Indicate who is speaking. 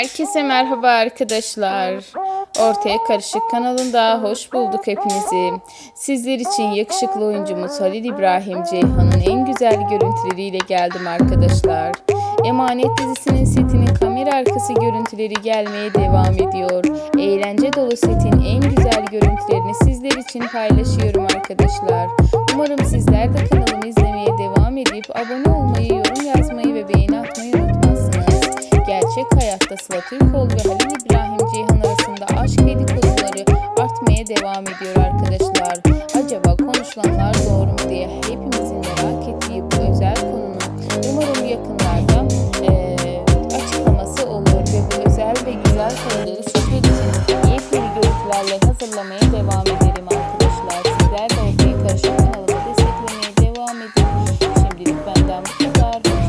Speaker 1: Herkese merhaba arkadaşlar. Ortaya Karışık kanalında hoş bulduk hepinizi. Sizler için yakışıklı oyuncumuz Halil İbrahim Ceyhan'ın en güzel görüntüleriyle geldim arkadaşlar. Emanet dizisinin setinin kamera arkası görüntüleri gelmeye devam ediyor. Eğlence dolu setin en güzel görüntülerini sizler için paylaşıyorum arkadaşlar. Umarım sizler de kanalımı izlemeye devam edip abone olmayı, yorum Gerçek hayatta Sıla Türkoğlu ve Halil İbrahim Ceyhan arasında aşk dedikoduları artmaya devam ediyor arkadaşlar. Acaba konuşulanlar doğru mu diye hepimizin merak ettiği bu özel konunun umarım yakınlarda e, açıklaması olur ve bu özel ve güzel konuları sizler için yepyeni görüntülerle hazırlamaya devam ederim arkadaşlar. Sizler de ortaya karışık kanalıma desteklemeye devam edin. Şimdilik benden bu kadar.